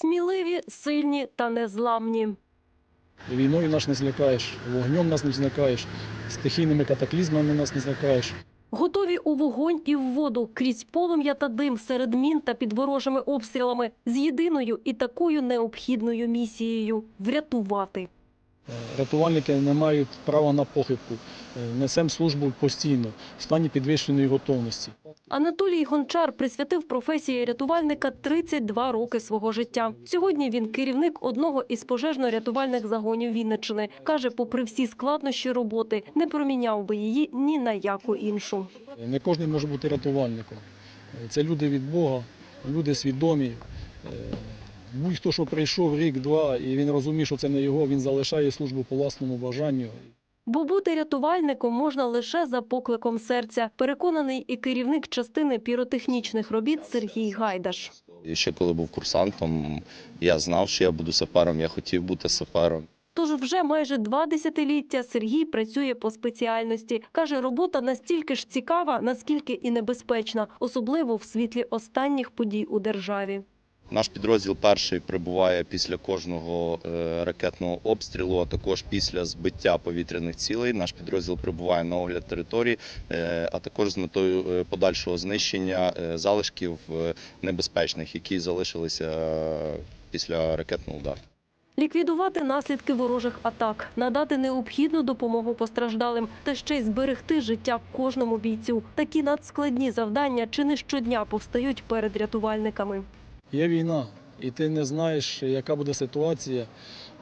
сміливі, сильні та незламні. Війною нас не злякаєш, вогнем нас не злякаєш, стихійними катаклізмами нас не злякаєш. Готові у вогонь і в воду крізь полум'я та дим серед мін та під ворожими обстрілами з єдиною і такою необхідною місією врятувати. Е, Рятувальники не мають права на похибку. Е, Несемо службу постійно, в стані підвищеної готовності. Анатолій Гончар присвятив професії рятувальника 32 роки свого життя. Сьогодні він керівник одного із пожежно-рятувальних загонів Вінниччини. Каже, попри всі складнощі роботи, не проміняв би її ні на яку іншу. Е, Не кожен може бути рятувальником. Це люди від Бога, люди свідомі. Будь-хто, що прийшов рік-два, і він розуміє, що це не його, він залишає службу по власному бажанню. Бо бути рятувальником можна лише за покликом серця. Переконаний і керівник частини піротехнічних робіт Сергій Гайдаш. І ще коли був курсантом, я знав, що я буду сапером, я хотів бути сапером. Тож вже майже два десятиліття Сергій працює по спеціальності. Каже, робота настільки ж цікава, наскільки і небезпечна, особливо в світлі останніх подій у державі. Наш підрозділ перший прибуває після кожного е, ракетного обстрілу, а також після збиття повітряних цілей. Наш підрозділ прибуває на огляд території, е, а також з метою е, подальшого знищення залишків небезпечних, які залишилися після ракетного удару. Ліквідувати наслідки ворожих атак, надати необхідну допомогу постраждалим та ще й зберегти життя кожному бійцю. Такі надскладні завдання чи не щодня повстають перед рятувальниками. Є війна, і ти не знаєш, яка буде ситуація,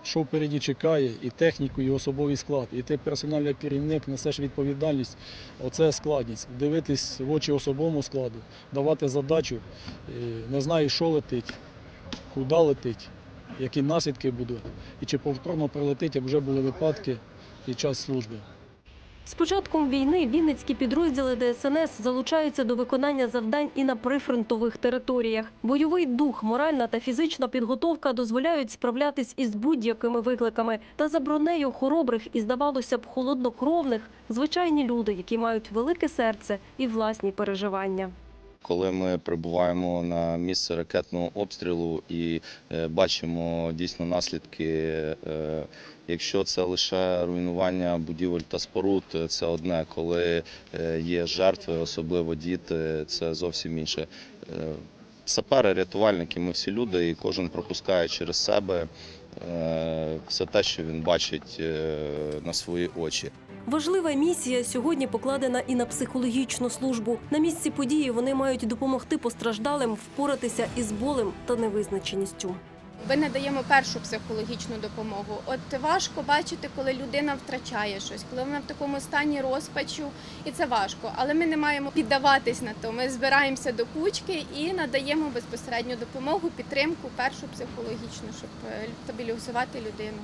що впереді чекає, і техніку, і особовий склад. І ти персональний керівник несеш відповідальність. Оце складність. Дивитись в очі особовому складу, давати задачу, е, не знаєш, що летить, куди летить, які наслідки будуть, і чи повторно прилетить, як вже були випадки під час служби. З початком війни вінницькі підрозділи ДСНС залучаються до виконання завдань і на прифронтових територіях. Бойовий дух, моральна та фізична підготовка дозволяють справлятись із будь-якими викликами. Та за бронею хоробрих і, здавалося б, холоднокровних звичайні люди, які мають велике серце і власні переживання. Коли ми прибуваємо на місце ракетного обстрілу і е, бачимо дійсно наслідки, е, якщо це лише руйнування будівель та споруд, е, це одне. Коли є жертви, особливо діти, це зовсім інше. Сапери, рятувальники, ми всі люди, і кожен пропускає через себе все те, що він бачить на свої очі. Важлива місія сьогодні покладена і на психологічну службу. На місці події вони мають допомогти постраждалим впоратися із болем та невизначеністю. Ми надаємо першу психологічну допомогу. От важко бачити, коли людина втрачає щось, коли вона в такому стані розпачу, і це важко. Але ми не маємо піддаватись на то. Ми збираємося до кучки і надаємо безпосередню допомогу, підтримку, першу психологічну, щоб е, стабілізувати людину.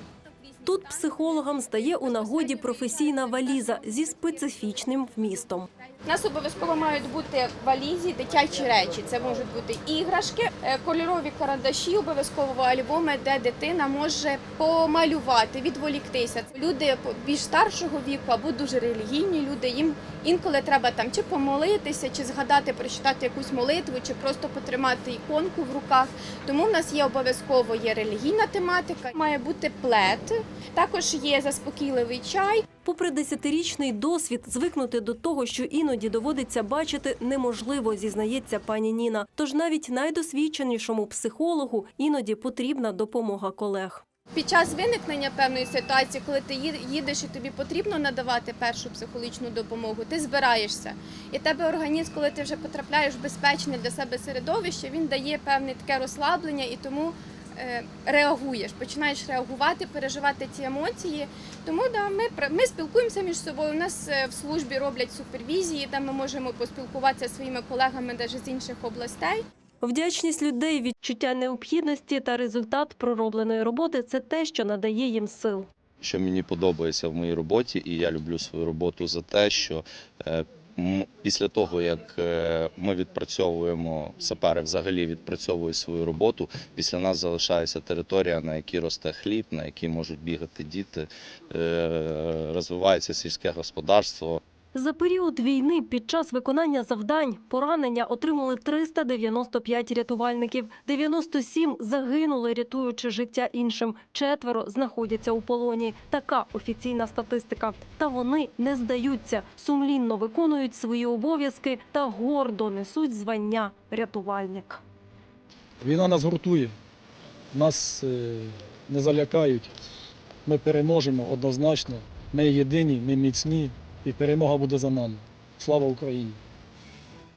Тут психологам стає у нагоді професійна валіза зі специфічним вмістом. У нас обов'язково мають бути валізі дитячі речі. Це можуть бути іграшки, е, кольорові карандаші, обов'язково альбоми, де дитина може помалювати, відволіктися. Люди більш старшого віку або дуже релігійні люди. Їм інколи треба там чи помолитися, чи згадати, прочитати якусь молитву, чи просто потримати іконку в руках. Тому в нас є обов'язково є релігійна тематика, має бути плед. Також є заспокійливий чай. Попри десятирічний досвід, звикнути до того, що іноді доводиться бачити, неможливо, зізнається пані Ніна. Тож навіть найдосвідченішому психологу іноді потрібна допомога колег. Під час виникнення певної ситуації, коли ти їдеш і тобі потрібно надавати першу психологічну допомогу, ти збираєшся. І тебе організм, коли ти вже потрапляєш в безпечне для себе середовище, він дає певне таке розслаблення і тому реагуєш, починаєш реагувати, переживати ці емоції. Тому да, ми, ми спілкуємося між собою. У нас е, в службі роблять супервізії, де ми можемо поспілкуватися зі своїми колегами навіть з інших областей. Вдячність людей, відчуття необхідності та результат проробленої роботи це те, що надає їм сил. що мені подобається в моїй роботі, і я люблю свою роботу за те, що е, після того, як е, ми відпрацьовуємо сапери, взагалі відпрацьовують свою роботу, після нас залишається територія, на якій росте хліб, на якій можуть бігати діти, е, розвивається сільське господарство. За період війни під час виконання завдань поранення отримали 395 рятувальників. 97 загинули, рятуючи життя іншим. Четверо знаходяться у полоні. Така офіційна статистика. Та вони не здаються, сумлінно виконують свої обов'язки та гордо несуть звання рятувальник. Війна нас гуртує, нас е, не залякають. Ми переможемо однозначно. Ми єдині, ми міцні, і перемога буде за нами. Слава Україні!